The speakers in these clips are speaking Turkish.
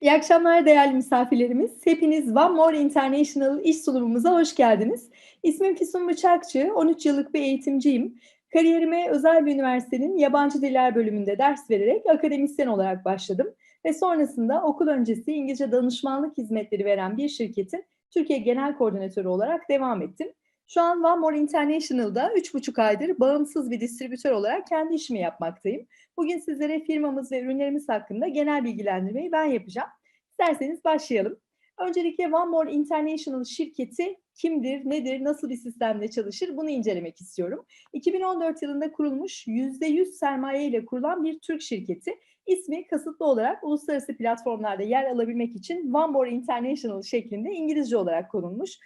İyi akşamlar değerli misafirlerimiz. Hepiniz One More International iş sunumumuza hoş geldiniz. İsmim Füsun Bıçakçı, 13 yıllık bir eğitimciyim. Kariyerime özel bir üniversitenin yabancı diller bölümünde ders vererek akademisyen olarak başladım. Ve sonrasında okul öncesi İngilizce danışmanlık hizmetleri veren bir şirketin Türkiye Genel Koordinatörü olarak devam ettim. Şu an One More International'da 3,5 aydır bağımsız bir distribütör olarak kendi işimi yapmaktayım. Bugün sizlere firmamız ve ürünlerimiz hakkında genel bilgilendirmeyi ben yapacağım. İsterseniz başlayalım. Öncelikle One More International şirketi kimdir, nedir, nasıl bir sistemde çalışır bunu incelemek istiyorum. 2014 yılında kurulmuş %100 sermaye ile kurulan bir Türk şirketi. İsmi kasıtlı olarak uluslararası platformlarda yer alabilmek için One More International şeklinde İngilizce olarak konulmuş.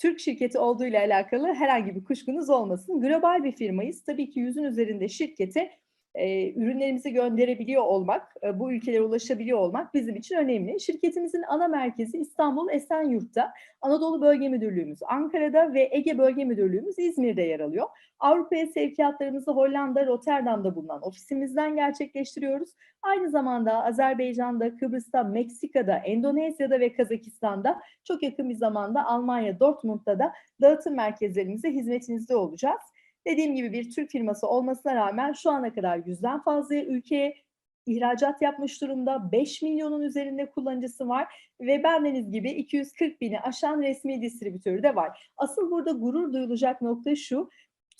Türk şirketi olduğuyla alakalı herhangi bir kuşkunuz olmasın. Global bir firmayız. Tabii ki yüzün üzerinde şirkete e, ürünlerimizi gönderebiliyor olmak, e, bu ülkelere ulaşabiliyor olmak bizim için önemli. Şirketimizin ana merkezi İstanbul Esenyurt'ta, Anadolu Bölge Müdürlüğümüz Ankara'da ve Ege Bölge Müdürlüğümüz İzmir'de yer alıyor. Avrupa'ya sevkiyatlarımızı Hollanda, Rotterdam'da bulunan ofisimizden gerçekleştiriyoruz. Aynı zamanda Azerbaycan'da, Kıbrıs'ta, Meksika'da, Endonezya'da ve Kazakistan'da çok yakın bir zamanda Almanya, Dortmund'da da dağıtım merkezlerimizde hizmetinizde olacağız. Dediğim gibi bir Türk firması olmasına rağmen şu ana kadar yüzden fazla ülkeye ihracat yapmış durumda. 5 milyonun üzerinde kullanıcısı var ve bendeniz gibi 240 bini aşan resmi distribütörü de var. Asıl burada gurur duyulacak nokta şu,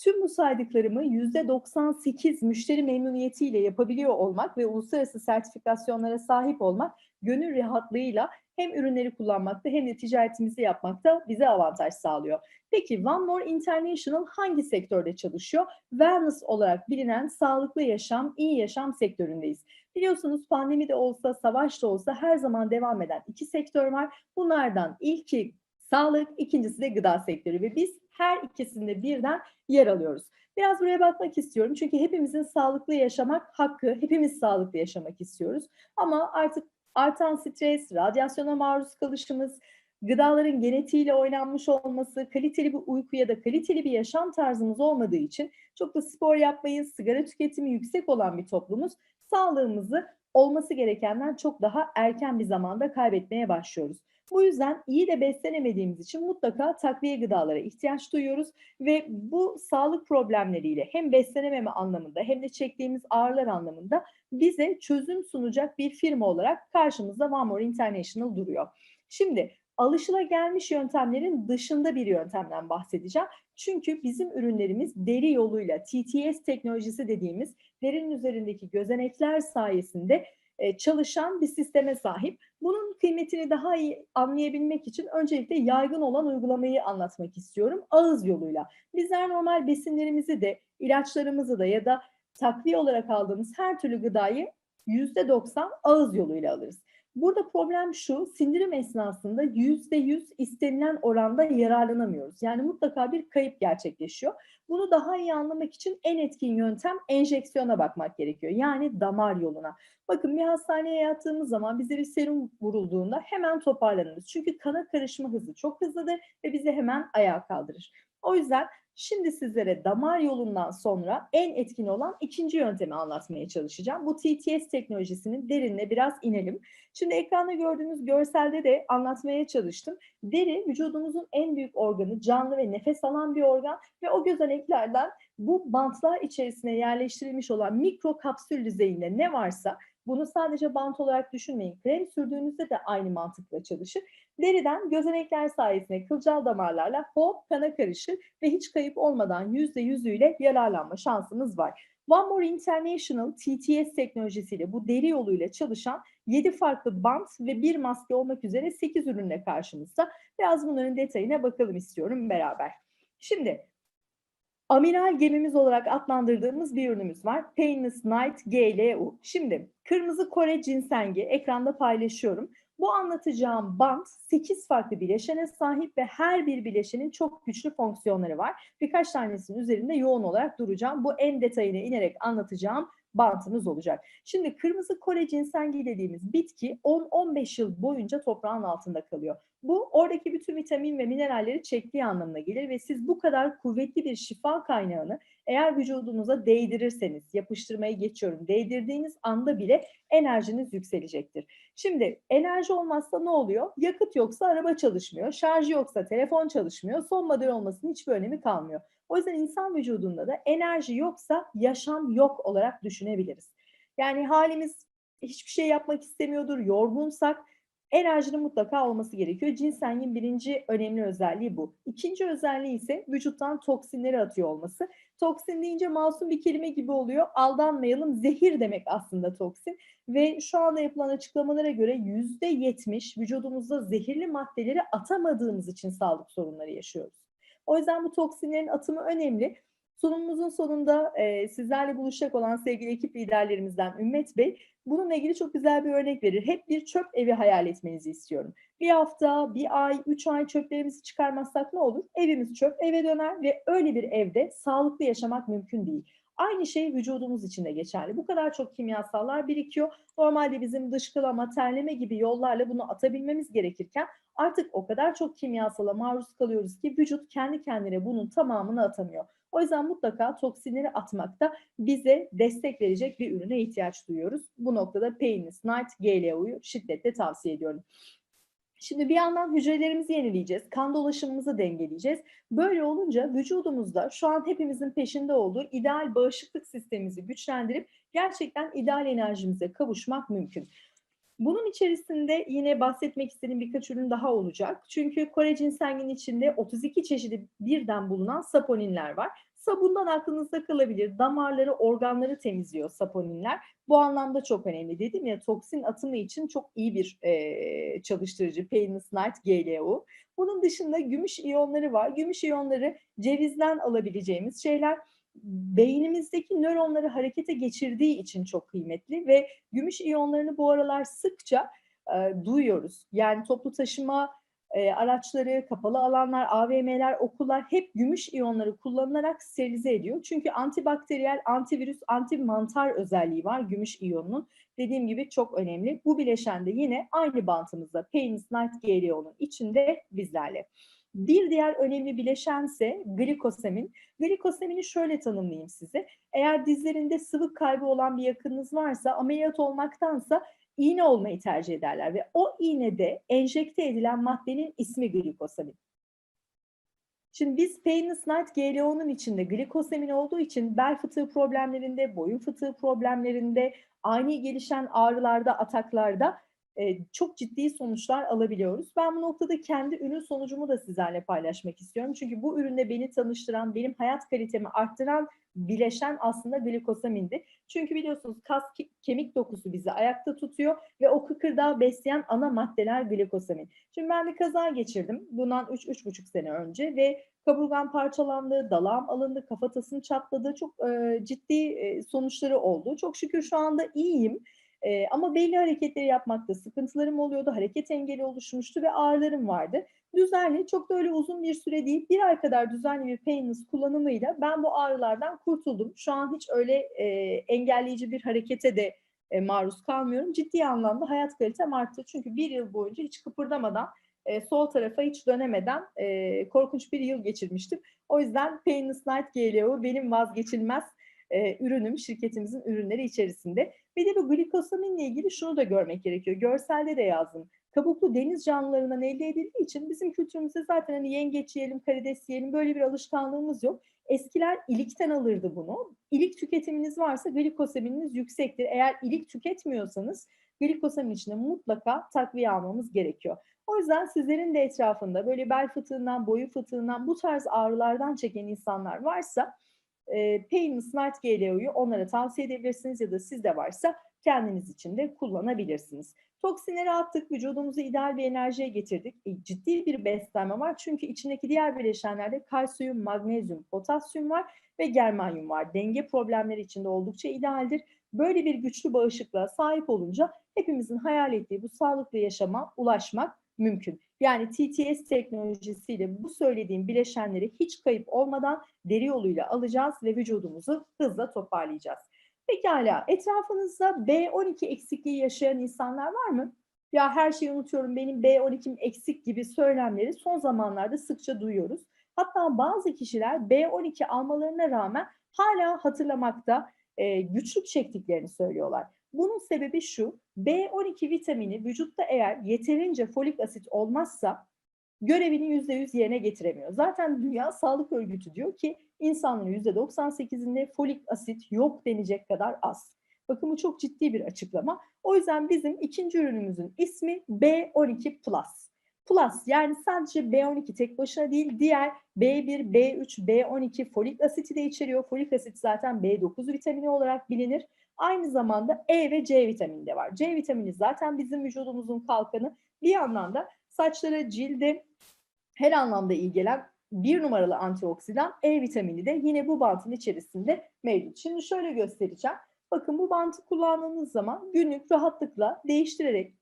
tüm bu saydıklarımı %98 müşteri memnuniyetiyle yapabiliyor olmak ve uluslararası sertifikasyonlara sahip olmak gönül rahatlığıyla hem ürünleri kullanmakta hem de ticaretimizi yapmakta bize avantaj sağlıyor. Peki One More International hangi sektörde çalışıyor? Wellness olarak bilinen sağlıklı yaşam, iyi yaşam sektöründeyiz. Biliyorsunuz pandemi de olsa, savaş da olsa her zaman devam eden iki sektör var. Bunlardan ilki sağlık, ikincisi de gıda sektörü ve biz her ikisinde birden yer alıyoruz. Biraz buraya bakmak istiyorum çünkü hepimizin sağlıklı yaşamak hakkı, hepimiz sağlıklı yaşamak istiyoruz. Ama artık artan stres, radyasyona maruz kalışımız, gıdaların genetiğiyle oynanmış olması, kaliteli bir uyku ya da kaliteli bir yaşam tarzımız olmadığı için çok da spor yapmayı, sigara tüketimi yüksek olan bir toplumuz sağlığımızı olması gerekenden çok daha erken bir zamanda kaybetmeye başlıyoruz. Bu yüzden iyi de beslenemediğimiz için mutlaka takviye gıdalara ihtiyaç duyuyoruz ve bu sağlık problemleriyle hem beslenememe anlamında hem de çektiğimiz ağrılar anlamında bize çözüm sunacak bir firma olarak karşımızda One International duruyor. Şimdi alışılagelmiş yöntemlerin dışında bir yöntemden bahsedeceğim. Çünkü bizim ürünlerimiz deri yoluyla TTS teknolojisi dediğimiz derinin üzerindeki gözenekler sayesinde çalışan bir sisteme sahip. Bunun kıymetini daha iyi anlayabilmek için öncelikle yaygın olan uygulamayı anlatmak istiyorum ağız yoluyla. Bizler normal besinlerimizi de ilaçlarımızı da ya da takviye olarak aldığımız her türlü gıdayı %90 ağız yoluyla alırız. Burada problem şu, sindirim esnasında yüzde yüz istenilen oranda yararlanamıyoruz. Yani mutlaka bir kayıp gerçekleşiyor. Bunu daha iyi anlamak için en etkin yöntem enjeksiyona bakmak gerekiyor. Yani damar yoluna. Bakın bir hastaneye yattığımız zaman bize bir serum vurulduğunda hemen toparlanırız. Çünkü kana karışma hızı çok hızlıdır ve bizi hemen ayağa kaldırır. O yüzden Şimdi sizlere damar yolundan sonra en etkin olan ikinci yöntemi anlatmaya çalışacağım. Bu TTS teknolojisinin derinine biraz inelim. Şimdi ekranda gördüğünüz görselde de anlatmaya çalıştım. Deri vücudumuzun en büyük organı, canlı ve nefes alan bir organ ve o gözeneklerden bu bantlar içerisine yerleştirilmiş olan mikro kapsül düzeyinde ne varsa bunu sadece bant olarak düşünmeyin. Krem sürdüğünüzde de aynı mantıkla çalışır. Deriden gözenekler sayesinde kılcal damarlarla hop kana karışır ve hiç kayıp olmadan yüzde yüzüyle yararlanma şansınız var. One More International TTS teknolojisiyle bu deri yoluyla çalışan 7 farklı bant ve bir maske olmak üzere 8 ürünle karşımızda. Biraz bunların detayına bakalım istiyorum beraber. Şimdi amiral gemimiz olarak adlandırdığımız bir ürünümüz var. Painless Night GLU. Şimdi kırmızı Kore cinsengi ekranda paylaşıyorum. Bu anlatacağım bant 8 farklı bileşene sahip ve her bir bileşenin çok güçlü fonksiyonları var. Birkaç tanesinin üzerinde yoğun olarak duracağım. Bu en detayına inerek anlatacağım bantımız olacak. Şimdi kırmızı Kore cinsengi dediğimiz bitki 10-15 yıl boyunca toprağın altında kalıyor. Bu oradaki bütün vitamin ve mineralleri çektiği anlamına gelir ve siz bu kadar kuvvetli bir şifa kaynağını Eğer vücudunuza değdirirseniz, yapıştırmayı geçiyorum, değdirdiğiniz anda bile enerjiniz yükselecektir. Şimdi enerji olmazsa ne oluyor? Yakıt yoksa araba çalışmıyor, şarj yoksa telefon çalışmıyor, son model olmasının hiçbir önemi kalmıyor. O yüzden insan vücudunda da enerji yoksa yaşam yok olarak düşünebiliriz. Yani halimiz hiçbir şey yapmak istemiyordur, yorgunsak enerjinin mutlaka olması gerekiyor. Ginsengin birinci önemli özelliği bu. İkinci özelliği ise vücuttan toksinleri atıyor olması. Toksin deyince masum bir kelime gibi oluyor. Aldanmayalım. Zehir demek aslında toksin. Ve şu anda yapılan açıklamalara göre yüzde yetmiş vücudumuzda zehirli maddeleri atamadığımız için sağlık sorunları yaşıyoruz. O yüzden bu toksinlerin atımı önemli. Sunumumuzun sonunda e, sizlerle buluşacak olan sevgili ekip liderlerimizden Ümmet Bey bununla ilgili çok güzel bir örnek verir. Hep bir çöp evi hayal etmenizi istiyorum. Bir hafta, bir ay, üç ay çöplerimizi çıkarmazsak ne olur? Evimiz çöp eve döner ve öyle bir evde sağlıklı yaşamak mümkün değil. Aynı şey vücudumuz için de geçerli. Bu kadar çok kimyasallar birikiyor. Normalde bizim dışkılama, terleme gibi yollarla bunu atabilmemiz gerekirken artık o kadar çok kimyasala maruz kalıyoruz ki vücut kendi kendine bunun tamamını atamıyor. O yüzden mutlaka toksinleri atmakta bize destek verecek bir ürüne ihtiyaç duyuyoruz. Bu noktada Painless Night GLO'yu şiddetle tavsiye ediyorum. Şimdi bir yandan hücrelerimizi yenileyeceğiz, kan dolaşımımızı dengeleyeceğiz. Böyle olunca vücudumuzda şu an hepimizin peşinde olduğu ideal bağışıklık sistemimizi güçlendirip gerçekten ideal enerjimize kavuşmak mümkün. Bunun içerisinde yine bahsetmek istediğim birkaç ürün daha olacak. Çünkü Kore ginsengin içinde 32 çeşidi birden bulunan saponinler var. Sabundan aklınızda kalabilir. Damarları, organları temizliyor saponinler. Bu anlamda çok önemli. Dedim ya toksin atımı için çok iyi bir e, çalıştırıcı Painless Night GLO. Bunun dışında gümüş iyonları var. Gümüş iyonları cevizden alabileceğimiz şeyler beynimizdeki nöronları harekete geçirdiği için çok kıymetli ve gümüş iyonlarını bu aralar sıkça e, duyuyoruz. Yani toplu taşıma e, araçları, kapalı alanlar, AVM'ler, okullar hep gümüş iyonları kullanılarak sterilize ediyor. Çünkü antibakteriyel, antivirüs, antimantar özelliği var gümüş iyonunun. Dediğim gibi çok önemli. Bu bileşen de yine aynı bantımızda Painless Night GLO'nun içinde bizlerle. Bir diğer önemli bileşense glikosemin. Glikosemini şöyle tanımlayayım size. Eğer dizlerinde sıvı kaybı olan bir yakınınız varsa ameliyat olmaktansa iğne olmayı tercih ederler ve o iğnede enjekte edilen maddenin ismi glikosamin. Şimdi biz Painless Night GLO'nun içinde glikosemin olduğu için bel fıtığı problemlerinde, boyun fıtığı problemlerinde, ani gelişen ağrılarda, ataklarda çok ciddi sonuçlar alabiliyoruz. Ben bu noktada kendi ürün sonucumu da sizlerle paylaşmak istiyorum. Çünkü bu ürünle beni tanıştıran, benim hayat kalitemi arttıran bileşen aslında glikosamindi. Çünkü biliyorsunuz kas kemik dokusu bizi ayakta tutuyor ve o kıkırdağı besleyen ana maddeler glikosamin. Şimdi ben bir kaza geçirdim bundan 3-3,5 sene önce ve kaburgam parçalandı, dalağım alındı, kafatasım çatladı. Çok e, ciddi e, sonuçları oldu. Çok şükür şu anda iyiyim. E, ama belli hareketleri yapmakta sıkıntılarım oluyordu. Hareket engeli oluşmuştu ve ağrılarım vardı. Düzenli, çok da öyle uzun bir süre değil, bir ay kadar düzenli bir painless kullanımıyla ben bu ağrılardan kurtuldum. Şu an hiç öyle e, engelleyici bir harekete de e, maruz kalmıyorum. Ciddi anlamda hayat kalitem arttı. Çünkü bir yıl boyunca hiç kıpırdamadan, e, sol tarafa hiç dönemeden e, korkunç bir yıl geçirmiştim. O yüzden Painless Night GLO benim vazgeçilmez e, ürünüm, şirketimizin ürünleri içerisinde. Bir de bu glikosaminle ilgili şunu da görmek gerekiyor. Görselde de yazdım. Kabuklu deniz canlılarından elde edildiği için bizim kültürümüzde zaten hani yengeç yiyelim, karides yiyelim böyle bir alışkanlığımız yok. Eskiler ilikten alırdı bunu. İlik tüketiminiz varsa glikosamininiz yüksektir. Eğer ilik tüketmiyorsanız glikosamin içinde mutlaka takviye almamız gerekiyor. O yüzden sizlerin de etrafında böyle bel fıtığından, boyu fıtığından bu tarz ağrılardan çeken insanlar varsa e, Painless Night GLO'yu onlara tavsiye edebilirsiniz ya da sizde varsa kendiniz için de kullanabilirsiniz. Toksinleri attık, vücudumuzu ideal bir enerjiye getirdik. E, ciddi bir beslenme var çünkü içindeki diğer bileşenlerde kalsiyum, magnezyum, potasyum var ve germanyum var. Denge problemleri içinde oldukça idealdir. Böyle bir güçlü bağışıklığa sahip olunca hepimizin hayal ettiği bu sağlıklı yaşama ulaşmak mümkün. Yani TTS teknolojisiyle bu söylediğim bileşenleri hiç kayıp olmadan deri yoluyla alacağız ve vücudumuzu hızla toparlayacağız. Pekala etrafınızda B12 eksikliği yaşayan insanlar var mı? Ya her şeyi unutuyorum benim B12'm eksik gibi söylemleri son zamanlarda sıkça duyuyoruz. Hatta bazı kişiler B12 almalarına rağmen hala hatırlamakta e, güçlük çektiklerini söylüyorlar. Bunun sebebi şu, B12 vitamini vücutta eğer yeterince folik asit olmazsa görevini %100 yerine getiremiyor. Zaten Dünya Sağlık Örgütü diyor ki insanların %98'inde folik asit yok denecek kadar az. Bakın bu çok ciddi bir açıklama. O yüzden bizim ikinci ürünümüzün ismi B12 Plus. Plus yani sadece B12 tek başına değil diğer B1, B3, B12 folik asiti de içeriyor. Folik asit zaten B9 vitamini olarak bilinir. Aynı zamanda E ve C vitamini de var. C vitamini zaten bizim vücudumuzun kalkanı. Bir yandan da saçlara, cilde her anlamda iyi gelen bir numaralı antioksidan E vitamini de yine bu bantın içerisinde mevcut. Şimdi şöyle göstereceğim. Bakın bu bantı kullandığınız zaman günlük rahatlıkla değiştirerek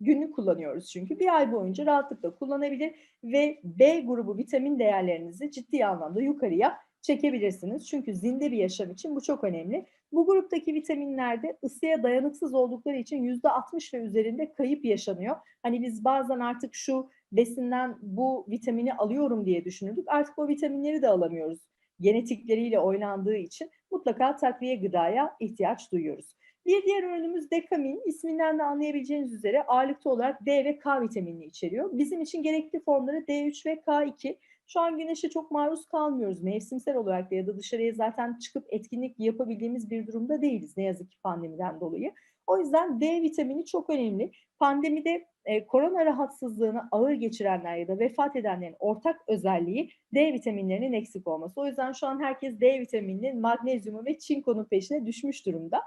günlük kullanıyoruz çünkü bir ay boyunca rahatlıkla kullanabilir ve B grubu vitamin değerlerinizi ciddi anlamda yukarıya çekebilirsiniz. Çünkü zinde bir yaşam için bu çok önemli. Bu gruptaki vitaminlerde ısıya dayanıksız oldukları için %60 ve üzerinde kayıp yaşanıyor. Hani biz bazen artık şu besinden bu vitamini alıyorum diye düşünürdük. Artık o vitaminleri de alamıyoruz. Genetikleriyle oynandığı için mutlaka takviye gıdaya ihtiyaç duyuyoruz. Bir diğer ürünümüz dekamin. İsminden de anlayabileceğiniz üzere ağırlıklı olarak D ve K vitaminini içeriyor. Bizim için gerekli formları D3 ve K2. Şu an güneşe çok maruz kalmıyoruz mevsimsel olarak da ya da dışarıya zaten çıkıp etkinlik yapabildiğimiz bir durumda değiliz ne yazık ki pandemiden dolayı. O yüzden D vitamini çok önemli. Pandemide e, korona rahatsızlığını ağır geçirenler ya da vefat edenlerin ortak özelliği D vitaminlerinin eksik olması. O yüzden şu an herkes D vitamininin magnezyumu ve çinkonun peşine düşmüş durumda.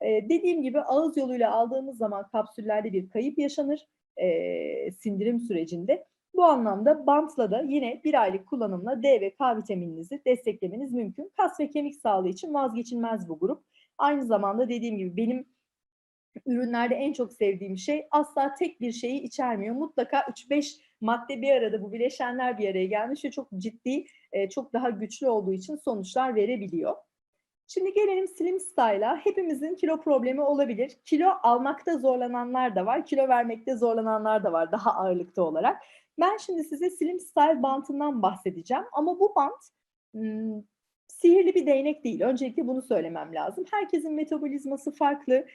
E, dediğim gibi ağız yoluyla aldığımız zaman kapsüllerde bir kayıp yaşanır e, sindirim sürecinde. Bu anlamda bantla da yine bir aylık kullanımla D ve K vitamininizi desteklemeniz mümkün. Kas ve kemik sağlığı için vazgeçilmez bu grup. Aynı zamanda dediğim gibi benim ürünlerde en çok sevdiğim şey asla tek bir şeyi içermiyor. Mutlaka 3-5 madde bir arada bu bileşenler bir araya gelmiş ve çok ciddi, çok daha güçlü olduğu için sonuçlar verebiliyor. Şimdi gelelim Slim Style'a. Hepimizin kilo problemi olabilir. Kilo almakta zorlananlar da var, kilo vermekte zorlananlar da var daha ağırlıkta olarak. Ben şimdi size Slim Style bantından bahsedeceğim ama bu bant hmm, sihirli bir değnek değil. Öncelikle bunu söylemem lazım. Herkesin metabolizması farklı,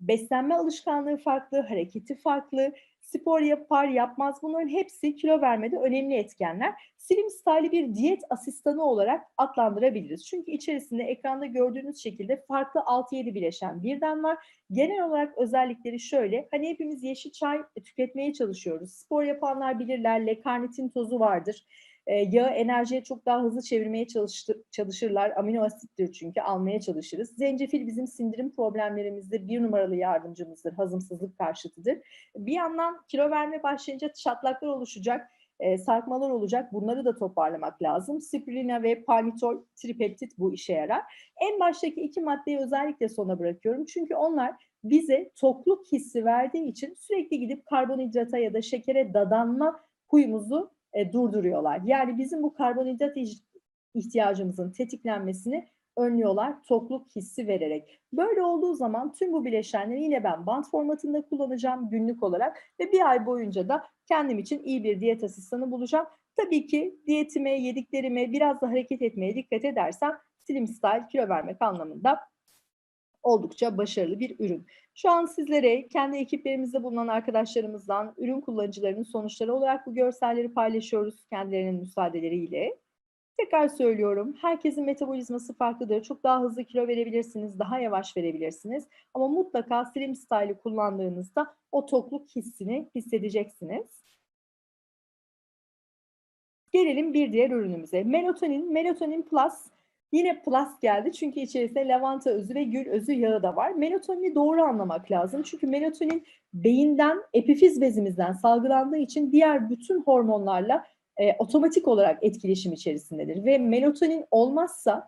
beslenme alışkanlığı farklı, hareketi farklı, spor yapar yapmaz bunların hepsi kilo vermede önemli etkenler. Slim Style'i bir diyet asistanı olarak adlandırabiliriz. Çünkü içerisinde ekranda gördüğünüz şekilde farklı 6-7 bileşen birden var. Genel olarak özellikleri şöyle. Hani hepimiz yeşil çay tüketmeye çalışıyoruz. Spor yapanlar bilirler. L-karnitin tozu vardır e, yağı enerjiye çok daha hızlı çevirmeye çalıştır, çalışırlar. Amino asittir çünkü almaya çalışırız. Zencefil bizim sindirim problemlerimizde bir numaralı yardımcımızdır. Hazımsızlık karşıtıdır. Bir yandan kilo verme başlayınca çatlaklar oluşacak e, sarkmalar olacak. Bunları da toparlamak lazım. Spirulina ve palmitol tripeptit bu işe yarar. En baştaki iki maddeyi özellikle sona bırakıyorum. Çünkü onlar bize tokluk hissi verdiği için sürekli gidip karbonhidrata ya da şekere dadanma huyumuzu e, durduruyorlar. Yani bizim bu karbonhidrat ihtiyacımızın tetiklenmesini önlüyorlar tokluk hissi vererek. Böyle olduğu zaman tüm bu bileşenleri yine ben bant formatında kullanacağım günlük olarak ve bir ay boyunca da kendim için iyi bir diyet asistanı bulacağım. Tabii ki diyetime, yediklerime biraz da hareket etmeye dikkat edersem slim style kilo vermek anlamında oldukça başarılı bir ürün. Şu an sizlere kendi ekiplerimizde bulunan arkadaşlarımızdan ürün kullanıcılarının sonuçları olarak bu görselleri paylaşıyoruz kendilerinin müsaadeleriyle. Tekrar söylüyorum, herkesin metabolizması farklıdır. Çok daha hızlı kilo verebilirsiniz, daha yavaş verebilirsiniz. Ama mutlaka Slim Style'ı kullandığınızda o tokluk hissini hissedeceksiniz. Gelelim bir diğer ürünümüze. Melatonin, Melatonin Plus Yine plus geldi çünkü içerisinde lavanta özü ve gül özü yağı da var. Melatonini doğru anlamak lazım. Çünkü melatonin beyinden, epifiz bezimizden salgılandığı için diğer bütün hormonlarla e, otomatik olarak etkileşim içerisindedir. Ve melatonin olmazsa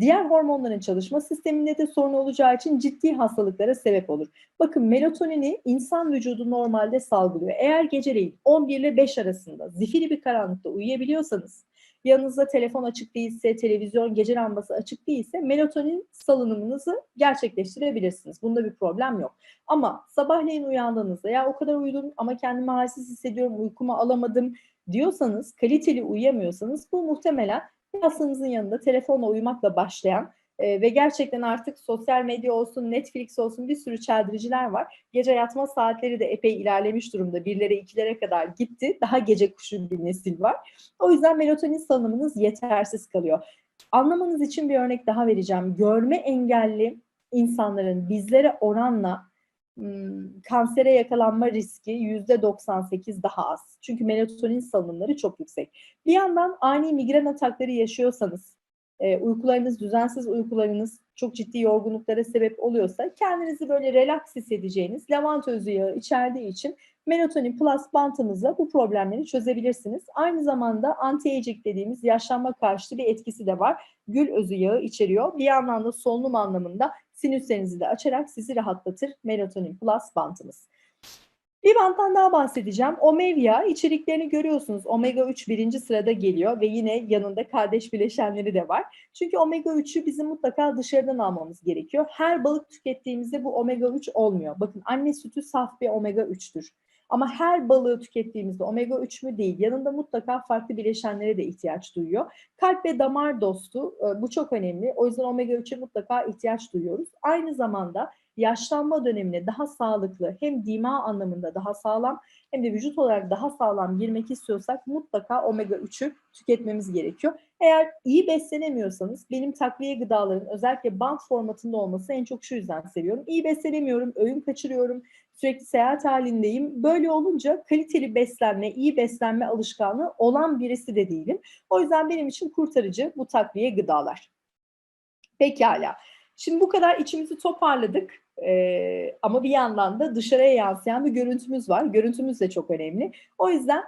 diğer hormonların çalışma sisteminde de sorun olacağı için ciddi hastalıklara sebep olur. Bakın melatonini insan vücudu normalde salgılıyor. Eğer geceleyin 11 ile 5 arasında zifiri bir karanlıkta uyuyabiliyorsanız yanınızda telefon açık değilse, televizyon, gece lambası açık değilse melatonin salınımınızı gerçekleştirebilirsiniz. Bunda bir problem yok. Ama sabahleyin uyandığınızda ya o kadar uyudum ama kendimi halsiz hissediyorum, uykumu alamadım diyorsanız, kaliteli uyuyamıyorsanız bu muhtemelen yastığınızın yanında telefonla uyumakla başlayan e, ve gerçekten artık sosyal medya olsun, Netflix olsun bir sürü çeldiriciler var. Gece yatma saatleri de epey ilerlemiş durumda. Birlere, ikilere kadar gitti. Daha gece kuşu bir nesil var. O yüzden melatonin salınımınız yetersiz kalıyor. Anlamanız için bir örnek daha vereceğim. Görme engelli insanların bizlere oranla hmm, kansere yakalanma riski yüzde 98 daha az. Çünkü melatonin salınımları çok yüksek. Bir yandan ani migren atakları yaşıyorsanız, e, uykularınız, düzensiz uykularınız çok ciddi yorgunluklara sebep oluyorsa kendinizi böyle relax hissedeceğiniz lavanta özü yağı içerdiği için Melatonin Plus bantımızla bu problemleri çözebilirsiniz. Aynı zamanda anti-aging dediğimiz yaşlanma karşıtı bir etkisi de var. Gül özü yağı içeriyor. Bir yandan da solunum anlamında sinüslerinizi de açarak sizi rahatlatır Melatonin Plus bantımız. Bir banttan daha bahsedeceğim. Omega içeriklerini görüyorsunuz. Omega 3 birinci sırada geliyor ve yine yanında kardeş bileşenleri de var. Çünkü omega 3'ü bizim mutlaka dışarıdan almamız gerekiyor. Her balık tükettiğimizde bu omega 3 olmuyor. Bakın anne sütü saf bir omega 3'tür. Ama her balığı tükettiğimizde omega 3 mü değil, yanında mutlaka farklı bileşenlere de ihtiyaç duyuyor. Kalp ve damar dostu, e, bu çok önemli. O yüzden omega 3'e mutlaka ihtiyaç duyuyoruz. Aynı zamanda yaşlanma dönemine daha sağlıklı, hem dima anlamında daha sağlam hem de vücut olarak daha sağlam girmek istiyorsak mutlaka omega 3'ü tüketmemiz gerekiyor. Eğer iyi beslenemiyorsanız benim takviye gıdaların özellikle bant formatında olması en çok şu yüzden seviyorum. İyi beslenemiyorum, öğün kaçırıyorum, sürekli seyahat halindeyim. Böyle olunca kaliteli beslenme, iyi beslenme alışkanlığı olan birisi de değilim. O yüzden benim için kurtarıcı bu takviye gıdalar. Pekala. Şimdi bu kadar içimizi toparladık ee, ama bir yandan da dışarıya yansıyan bir görüntümüz var. Görüntümüz de çok önemli. O yüzden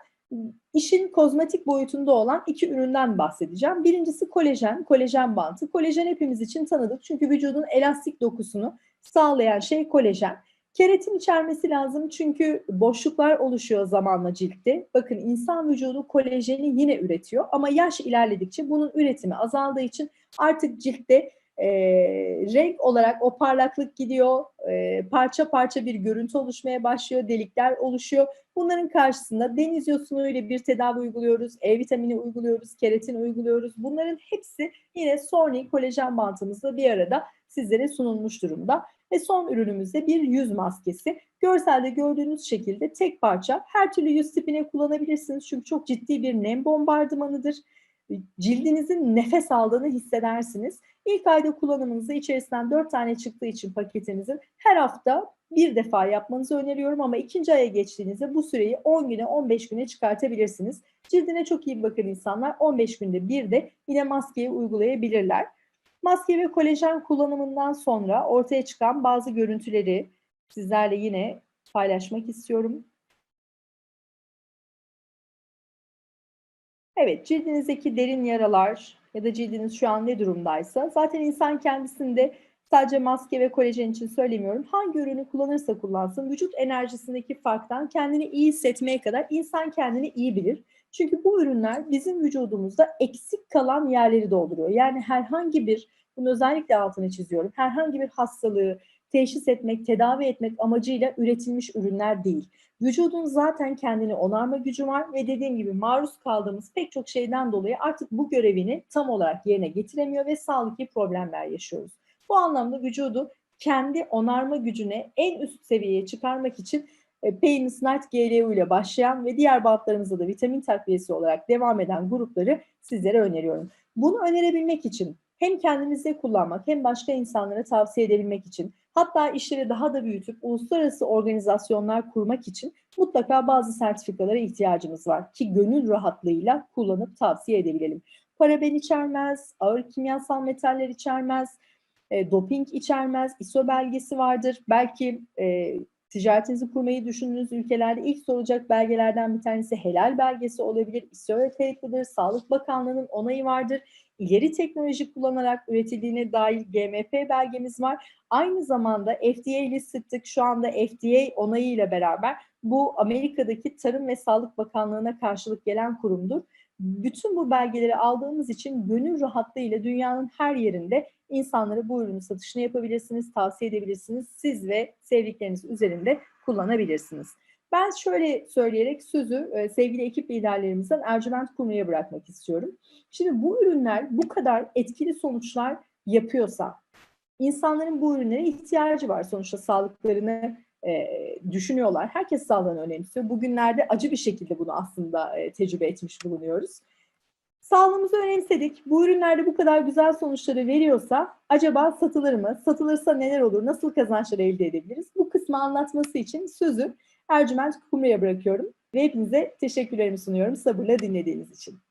işin kozmetik boyutunda olan iki üründen bahsedeceğim. Birincisi kolajen, kolajen bantı. Kolajen hepimiz için tanıdık çünkü vücudun elastik dokusunu sağlayan şey kolajen. Keratin içermesi lazım çünkü boşluklar oluşuyor zamanla ciltte. Bakın insan vücudu kolajeni yine üretiyor ama yaş ilerledikçe bunun üretimi azaldığı için artık ciltte e, renk olarak o parlaklık gidiyor, e, parça parça bir görüntü oluşmaya başlıyor, delikler oluşuyor. Bunların karşısında deniz yosunu ile bir tedavi uyguluyoruz, E vitamini uyguluyoruz, keratin uyguluyoruz. Bunların hepsi yine Sony kolajen bantımızla bir arada sizlere sunulmuş durumda. Ve son ürünümüzde bir yüz maskesi. Görselde gördüğünüz şekilde tek parça. Her türlü yüz tipine kullanabilirsiniz çünkü çok ciddi bir nem bombardımanıdır. Cildinizin nefes aldığını hissedersiniz. İlk ayda kullanımınızda içerisinden 4 tane çıktığı için paketinizin her hafta bir defa yapmanızı öneriyorum ama ikinci aya geçtiğinizde bu süreyi 10 güne 15 güne çıkartabilirsiniz. Cildine çok iyi bakın insanlar 15 günde bir de yine maskeyi uygulayabilirler. Maske ve kolajen kullanımından sonra ortaya çıkan bazı görüntüleri sizlerle yine paylaşmak istiyorum. Evet, cildinizdeki derin yaralar ya da cildiniz şu an ne durumdaysa zaten insan kendisinde sadece maske ve kolajen için söylemiyorum. Hangi ürünü kullanırsa kullansın vücut enerjisindeki farktan kendini iyi hissetmeye kadar insan kendini iyi bilir. Çünkü bu ürünler bizim vücudumuzda eksik kalan yerleri dolduruyor. Yani herhangi bir, bunu özellikle altını çiziyorum, herhangi bir hastalığı teşhis etmek, tedavi etmek amacıyla üretilmiş ürünler değil. Vücudun zaten kendini onarma gücü var ve dediğim gibi maruz kaldığımız pek çok şeyden dolayı artık bu görevini tam olarak yerine getiremiyor ve sağlıklı problemler yaşıyoruz. Bu anlamda vücudu kendi onarma gücüne en üst seviyeye çıkarmak için e, Pain Night GLU ile başlayan ve diğer bantlarımızda da vitamin takviyesi olarak devam eden grupları sizlere öneriyorum. Bunu önerebilmek için hem kendinizde kullanmak hem başka insanlara tavsiye edebilmek için hatta işleri daha da büyütüp uluslararası organizasyonlar kurmak için mutlaka bazı sertifikalara ihtiyacımız var ki gönül rahatlığıyla kullanıp tavsiye edebilelim. Paraben içermez, ağır kimyasal metaller içermez, e, doping içermez, ISO belgesi vardır. Belki e, ticaretinizi kurmayı düşündüğünüz ülkelerde ilk sorulacak belgelerden bir tanesi helal belgesi olabilir. ISO kayıtlıdır, Sağlık Bakanlığı'nın onayı vardır. İleri teknoloji kullanarak üretildiğine dair GMP belgemiz var. Aynı zamanda FDA ile sıktık. Şu anda FDA onayıyla beraber bu Amerika'daki Tarım ve Sağlık Bakanlığı'na karşılık gelen kurumdur. Bütün bu belgeleri aldığımız için gönül rahatlığıyla dünyanın her yerinde insanlara bu ürünün satışını yapabilirsiniz, tavsiye edebilirsiniz. Siz ve sevdikleriniz üzerinde kullanabilirsiniz. Ben şöyle söyleyerek sözü e, sevgili ekip liderlerimizden Ercüment Kumru'ya bırakmak istiyorum. Şimdi bu ürünler bu kadar etkili sonuçlar yapıyorsa, insanların bu ürünlere ihtiyacı var. Sonuçta sağlıklarını e, düşünüyorlar. Herkes sağlığını önemsiyor. Bugünlerde acı bir şekilde bunu aslında e, tecrübe etmiş bulunuyoruz. Sağlığımızı önemsedik. Bu ürünlerde bu kadar güzel sonuçları veriyorsa acaba satılır mı? Satılırsa neler olur? Nasıl kazançlar elde edebiliriz? Bu kısmı anlatması için sözü Ercüment Kumru'ya bırakıyorum. Ve hepinize teşekkürlerimi sunuyorum sabırla dinlediğiniz için.